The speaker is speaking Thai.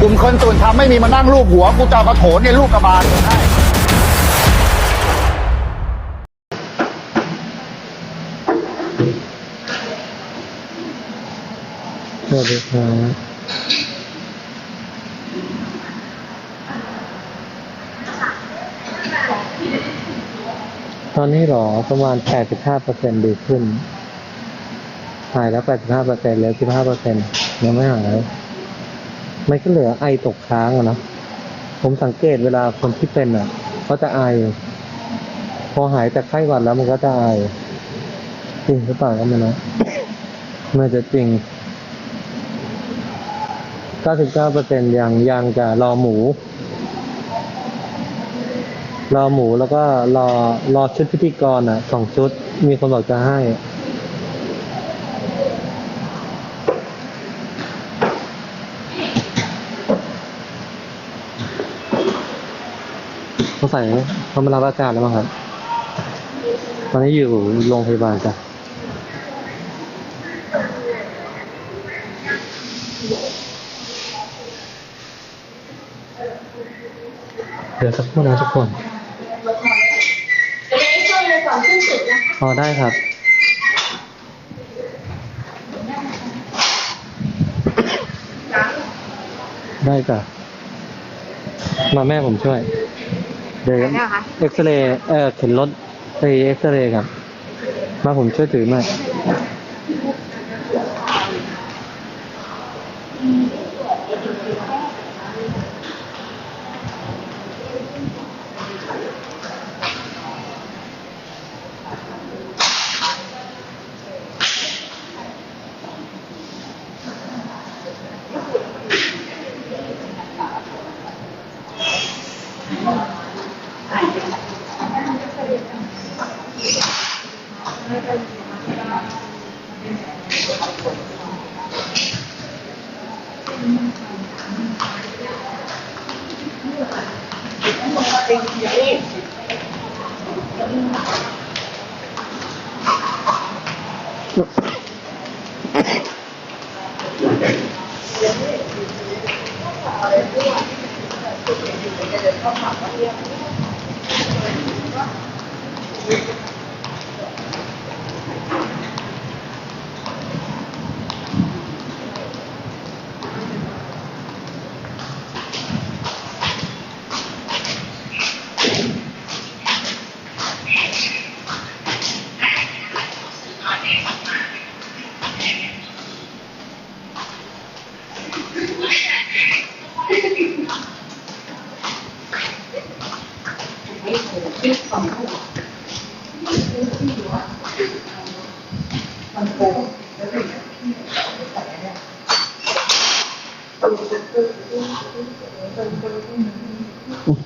กลุ่มคนส่วนทำไม่มีมานั่งรูปหัว กูจะกระโถนเนี่ยลูกกระบาลให้สวัสดีครับตอนนี้หรอประมาณ 85%ดีขึ้น หายแล้ว 85%เหลือ15%ยังไม่หาย มันก็เหลือไอตกค้างอะนะผมสังเกตเวลาคนที่เป็นอะเขาจะไอ พอหายจากไข้หวัดแล้วมันก็จะไอจริงหรือเปล่าก็ไม่รู้น่าจะจริง 99%ยังยังจะรอหมู รอหมูแล้วก็รอรอชุดพิธีกรอะสองชุด มีคนบอกจะให้ เขาใส่เขามารับอาการแล้วมั้งครับ ตอนนี้อยู่โรงพยาบาลจ้ะเดี๋ยวสักครู่นะทุกคนพอได้ครับได้จ้ะมาแม่ผมช่วย เดี๋ยวเอ็กซเรย์เออเข็นรถไปเอ็กซเรย์ครับมาผมช่วยถือ 我给你。别放着，你给我记住啊！别放着，放着，嗯。